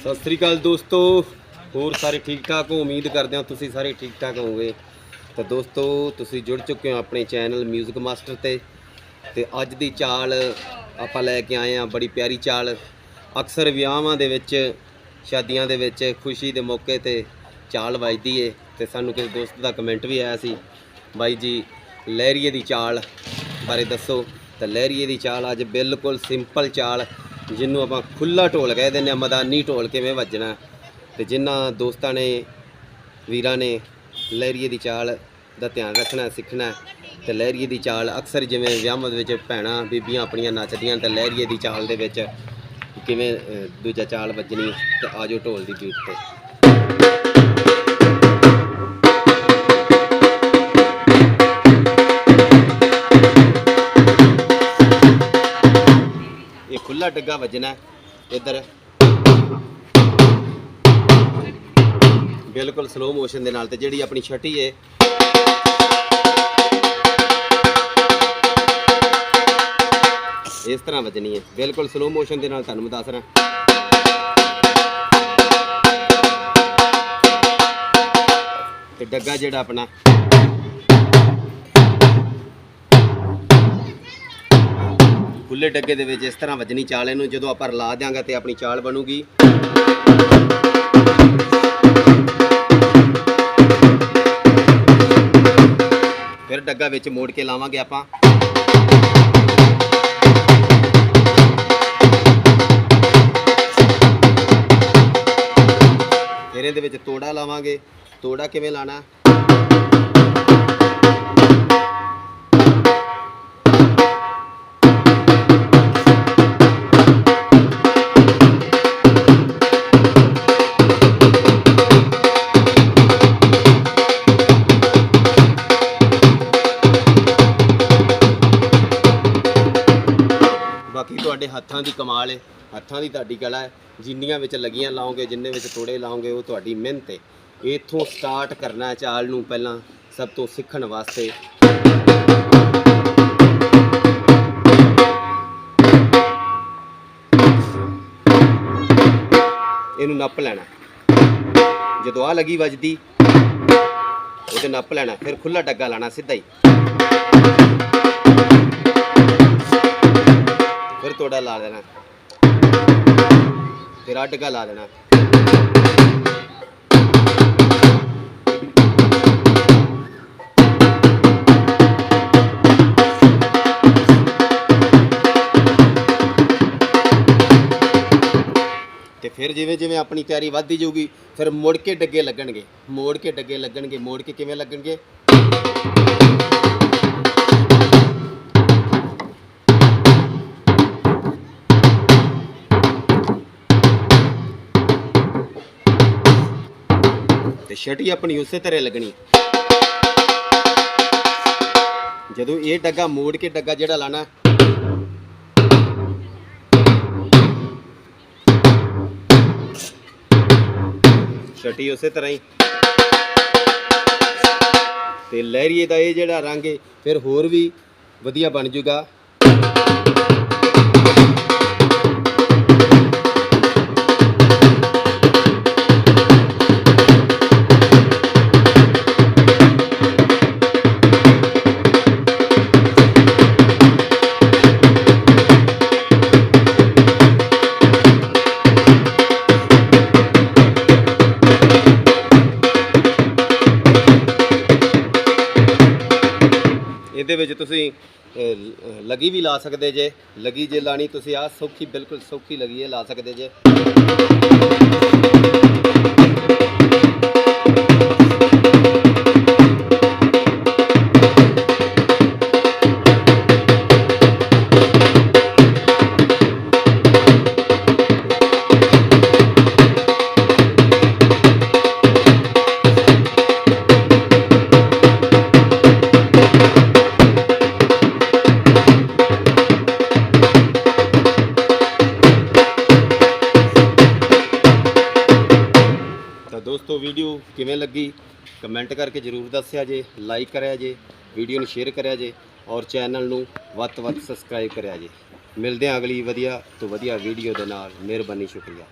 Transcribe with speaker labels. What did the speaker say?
Speaker 1: ਸਤਿ ਸ੍ਰੀ ਅਕਾਲ ਦੋਸਤੋ, ਹੋਰ ਸਾਰੇ ਠੀਕ ਠਾਕ ਹੋ? ਉਮੀਦ ਕਰਦੇ ਹਾਂ ਤੁਸੀਂ ਸਾਰੇ ਠੀਕ ਠਾਕ ਹੋਵੋਗੇ। ਤਾਂ ਦੋਸਤੋ, ਤੁਸੀਂ ਜੁੜ ਚੁੱਕੇ ਹੋ ਆਪਣੇ ਚੈਨਲ 뮤직 ਮਾਸਟਰ ਤੇ। ਤੇ ਅੱਜ ਦੀ ਚਾਲ ਆਪਾਂ ਲੈ ਕੇ ਆਏ ਹਾਂ, ਬੜੀ ਪਿਆਰੀ ਚਾਲ। ਅਕਸਰ ਵਿਆਹਾਂ ਦੇ ਵਿੱਚ, ਸ਼ਾਦੀਆਂ ਦੇ ਵਿੱਚ ਖੁਸ਼ੀ ਦੇ ਮੌਕੇ ਤੇ ਚਾਲ ਵੱਜਦੀ ਏ। ਤੇ ਸਾਨੂੰ ਕਿਸੇ ਦੋਸਤ ਦਾ ਕਮੈਂਟ ਵੀ ਆਇਆ ਸੀ, ਬਾਈ ਜੀ, ਲਹਿਰੀਏ ਦੀ ਚਾਲ ਬਾਰੇ ਦੱਸੋ। ਤਾਂ ਲਹਿਰੀਏ ਦੀ ਚਾਲ ਅੱਜ ਬਿਲਕੁਲ ਸਿੰਪਲ ਚਾਲ। ਜਿਹਨੂੰ ਆਪਾਂ ਖੁੱਲਾ ਢੋਲ ਕਹਿ ਦਿੰਦੇ ਆ ਮਦਾਨੀ ਢੋਲ ਕਿਵੇਂ ਵੱਜਣਾ? ਤੇ ਜਿਨ੍ਹਾਂ ਦੋਸਤਾਂ ਨੇ, ਵੀਰਾਂ ਨੇ ਲਹਿਰੀਏ ਦੀ ਚਾਲ ਦਾ ਧਿਆਨ ਰੱਖਣਾ, ਸਿੱਖਣਾ, ਤੇ ਲਹਿਰੀਏ ਦੀ ਚਾਲ ਅਕਸਰ ਜਿਵੇਂ ਵਿਆਹਾਂ ਵਿੱਚ ਭੈਣਾਂ, ਬੀਬੀਆਂ ਆਪਣੀਆਂ ਨੱਚਦੀਆਂ, ਤੇ ਲਹਿਰੀਏ ਦੀ ਚਾਲ ਦੇ ਵਿੱਚ ਕਿਵੇਂ ਦੂਜਾ ਚਾਲ ਵੱਜਣੀ, ਤੇ ਆਜੋ ਢੋਲ ਦੀ ਬੀਟ ਤੇ। ਖੁੱਲਾ ਡੱਗਾ ਵੱਜਣਾ ਇੱਧਰ। ਬਿਲਕੁਲ ਸਲੋ ਮੋਸ਼ਨ ਦੇ ਨਾਲ ਤੇ ਜਿਹੜੀ ਆਪਣੀ ਛਟੀ ਏ। ਇਸ ਤਰ੍ਹਾਂ ਵੱਜਣੀ ਹੈ ਬਿਲਕੁਲ ਸਲੋ ਮੋਸ਼ਨ ਦੇ ਨਾਲ ਤੁਹਾਨੂੰ ਮੈਂ ਦੱਸ ਰਿਹਾ। ਤੇ ਡੱਗਾ ਜਿਹੜਾ ਆਪਣਾ ਖੁੱਲੇ ਡੱਗੇ ਦੇ ਵਿੱਚ ਇਸ ਤਰ੍ਹਾਂ ਵੱਜਣੀ ਚਾਲ ਇਹਨੂੰ, ਜਦੋਂ ਆਪਾਂ ਰਲਾ ਦਿਆਂਗੇ ਤੇ ਆਪਣੀ ਚਾਲ ਬਣੂਗੀ। ਫਿਰ ਡੱਗਾ ਵਿੱਚ ਮੋੜ ਕੇ ਲਾਵਾਂਗੇ ਆਪਾਂ। ਫਿਰ ਇਹਦੇ ਵਿੱਚ ਤੋੜਾ ਲਾਵਾਂਗੇ। ਤੋੜਾ ਕਿਵੇਂ ਲਾਣਾ? ਬਾਕੀ ਤੁਹਾਡੇ ਹੱਥਾਂ ਦੀ ਕਮਾਲ ਹੈ ਹੱਥਾਂ ਦੀ ਤੁਹਾਡੀ ਕਲਾ ਹੈ ਜਿੰਨੀਆਂ ਵਿੱਚ ਲੱਗੀਆਂ ਲਾਓਗੇ, ਜਿੰਨੇ ਵਿੱਚ ਤੋੜੇ ਲਾਓਗੇ, ਉਹ ਤੁਹਾਡੀ ਮਿਹਨਤ ਹੈ ਇੱਥੋਂ ਸਟਾਰਟ ਕਰਨਾ ਚਾਲ ਨੂੰ ਪਹਿਲਾਂ ਸਭ ਤੋਂ ਸਿੱਖਣ ਵਾਸਤੇ। ਇਹਨੂੰ ਨੱਪ ਲੈਣਾ। ਜਦੋਂ ਆ ਲੱਗੀ ਵੱਜਦੀ ਉਹਦੇ ਨੱਪ ਲੈਣਾ, ਫਿਰ ਖੁੱਲਾ ਡੱਗਾ ਲਾਣਾ ਸਿੱਧਾ ਹੀ। ਲਾ ਦੇਣਾ। ਫਿਰ ਅੱਡਗਾ ਲਾ ਦੇਣਾ। ਤੇ ਫਿਰ ਜਿਵੇਂ ਜਿਵੇਂ ਆਪਣੀ ਤਿਆਰੀ ਵੱਧਦੀ ਜਾਊਗੀ, ਫਿਰ ਮੁੜ ਕੇ ਡੱਗੇ ਲੱਗਣਗੇ। ਮੋੜ ਕੇ ਡੱਗੇ ਲੱਗਣਗੇ, ਮੋੜ ਕੇ ਕਿਵੇਂ ਲੱਗਣਗੇ? ਤੇ ਛਟੀ ਆਪਣੀ ਉਸੇ ਤਰ੍ਹਾਂ ਲੱਗਣੀ। ਜਦੋਂ ਇਹ ਡੱਗਾ ਮੋੜ ਕੇ ਡੱਗਾ ਜਿਹੜਾ ਲਾਣਾ। ਛਟੀ ਉਸੇ ਤਰ੍ਹਾਂ ਹੀ। ਤੇ ਲਹਿਰੀਏ ਦਾ ਇਹ ਜਿਹੜਾ ਰੰਗ ਹੈ ਫਿਰ ਹੋਰ ਵੀ ਵਧੀਆ ਬਣ ਜੂਗਾ। ਇਹਦੇ ਵਿੱਚ ਤੁਸੀਂ ਅਹ, ਲਗੀ ਵੀ ਲਾ ਸਕਦੇ ਜੇ। ਲਗੀ ਜੇ ਲਾਣੀ ਤੁਸੀਂ ਆ ਸੌਖੀ ਬਿਲਕੁਲ ਸੌਖੀ ਲਗੀ ਹੈ ਲਾ ਸਕਦੇ ਜੇ। ਦੋਸਤੋ ਵੀਡੀਓ ਕਿਵੇਂ ਲੱਗੀ? ਕਮੈਂਟ ਕਰਕੇ ਜਰੂਰ ਦੱਸਿਆ ਜੇ ਲਾਈਕ ਕਰਿਆ ਜੇ ਵੀਡੀਓ ਨੂੰ ਸ਼ੇਅਰ ਕਰਿਆ ਜੇ ਔਰ ਚੈਨਲ ਨੂੰ ਵੱਧ ਤੋਂ ਵੱਧ ਸਬਸਕ੍ਰਾਈਬ ਕਰਿਆ ਜੇ। ਮਿਲਦੇ ਹਾਂ ਅਗਲੀ ਵਧੀਆ ਤੋਂ ਵਧੀਆ ਵੀਡੀਓ ਦੇ ਨਾਲ। ਮਿਹਰਬਾਨੀ, ਸ਼ੁਕਰੀਆ।